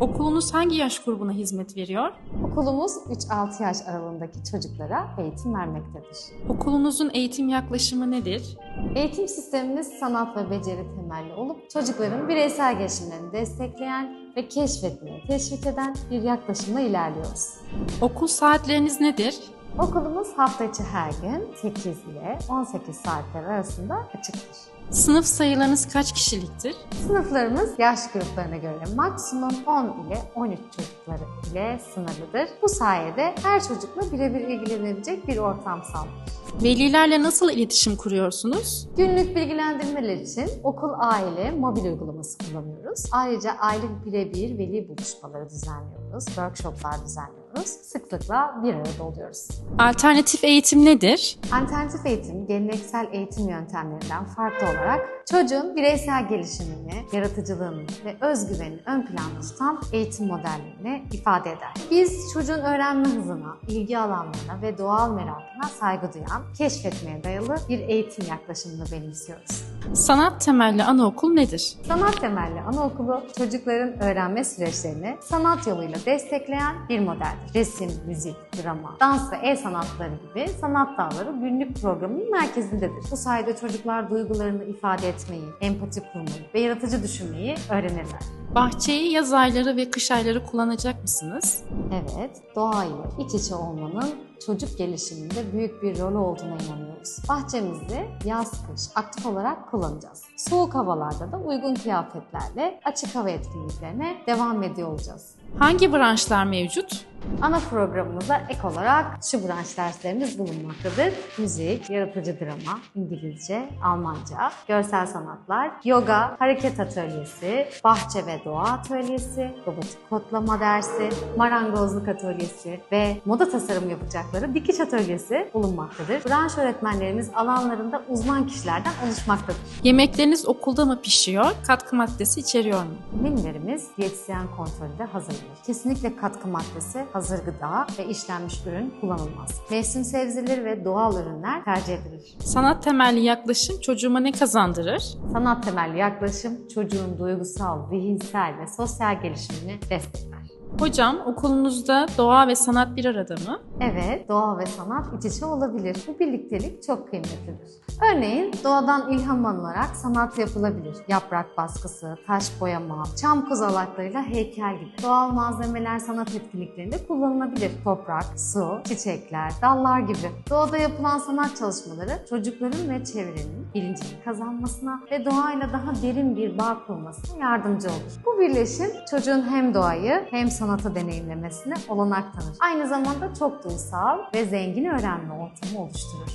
Okulunuz hangi yaş grubuna hizmet veriyor? Okulumuz 3-6 yaş aralığındaki çocuklara eğitim vermektedir. Okulunuzun eğitim yaklaşımı nedir? Eğitim sistemimiz sanat ve beceri temelli olup çocukların bireysel gelişimlerini destekleyen ve keşfetmeye teşvik eden bir yaklaşımla ilerliyoruz. Okul saatleriniz nedir? Okulumuz hafta içi her gün 8 ile 18 saatler arasında açıktır. Sınıf sayılarınız kaç kişiliktir? Sınıflarımız yaş gruplarına göre maksimum 10 ile 13 çocukları ile sınırlıdır. Bu sayede her çocukla birebir ilgilenebilecek bir ortam sağlanır. Velilerle nasıl iletişim kuruyorsunuz? Günlük bilgilendirmeler için okul aile mobil uygulaması kullanıyoruz. Ayrıca aylık birebir veli buluşmaları düzenliyoruz, workshoplar düzenliyoruz. Sıklıkla bir arada oluyoruz. Alternatif eğitim nedir? Alternatif eğitim, geleneksel eğitim yöntemlerinden farklı olarak çocuğun bireysel gelişimini, yaratıcılığını ve özgüvenini ön planda tutan eğitim modellerini ifade eder. Biz çocuğun öğrenme hızına, ilgi alanlarına ve doğal merakına saygı duyan, keşfetmeye dayalı bir eğitim yaklaşımını benimsiyoruz. Sanat temelli anaokul nedir? Sanat temelli anaokulu çocukların öğrenme süreçlerini sanat yoluyla destekleyen bir modeldir. Resim, müzik, drama, dans ve el sanatları gibi sanat dalları günlük programının merkezindedir. Bu sayede çocuklar duygularını ifade etmeyi, empati kurmayı ve yaratıcı düşünmeyi öğrenirler. Bahçeyi yaz ayları ve kış ayları kullanacak mısınız? Evet, doğayla iç içe olmanın çocuk gelişiminde büyük bir rolü olduğuna inanıyoruz. Bahçemizi yaz kış aktif olarak kullanacağız. Soğuk havalarda da uygun kıyafetlerle açık hava etkinliklerine devam ediyor olacağız. Hangi branşlar mevcut? Ana programımıza ek olarak şu branş derslerimiz bulunmaktadır. Müzik, yaratıcı drama, İngilizce, Almanca, görsel sanatlar, yoga, hareket atölyesi, bahçe ve doğa atölyesi, robotik kodlama dersi, marangozluk atölyesi ve moda tasarım yapacakları dikiş atölyesi bulunmaktadır. Branş öğretmenlerimiz alanlarında uzman kişilerden oluşmaktadır. Yemekleriniz okulda mı pişiyor? Katkı maddesi içeriyor mu? Menülerimiz diyetisyen kontrolünde hazırlanır. Kesinlikle katkı maddesi, hazır gıda ve işlenmiş ürün kullanılmaz. Mevsim sebzeleri ve doğal ürünler tercih edilir. Sanat temelli yaklaşım çocuğuma ne kazandırır? Sanat temelli yaklaşım çocuğun duygusal, zihinsel ve sosyal gelişimini destekler. Hocam okulunuzda doğa ve sanat bir arada mı? Evet, doğa ve sanat iç içe olabilir. Bu birliktelik çok kıymetlidir. Örneğin doğadan ilham alınarak sanat yapılabilir. Yaprak baskısı, taş boyama, çam kozalaklarıyla heykel gibi. Doğal malzemeler sanat etkinliklerinde kullanılabilir. Toprak, su, çiçekler, dallar gibi. Doğada yapılan sanat çalışmaları çocukların ve çevrenin bilincini kazanmasına ve doğayla daha derin bir bağ kurmasına yardımcı olur. Bu birleşim çocuğun hem doğayı hem sanatı deneyimlemesine olanak tanır. Aynı zamanda çok duygusal ve zengin öğrenme ortamı oluşturur.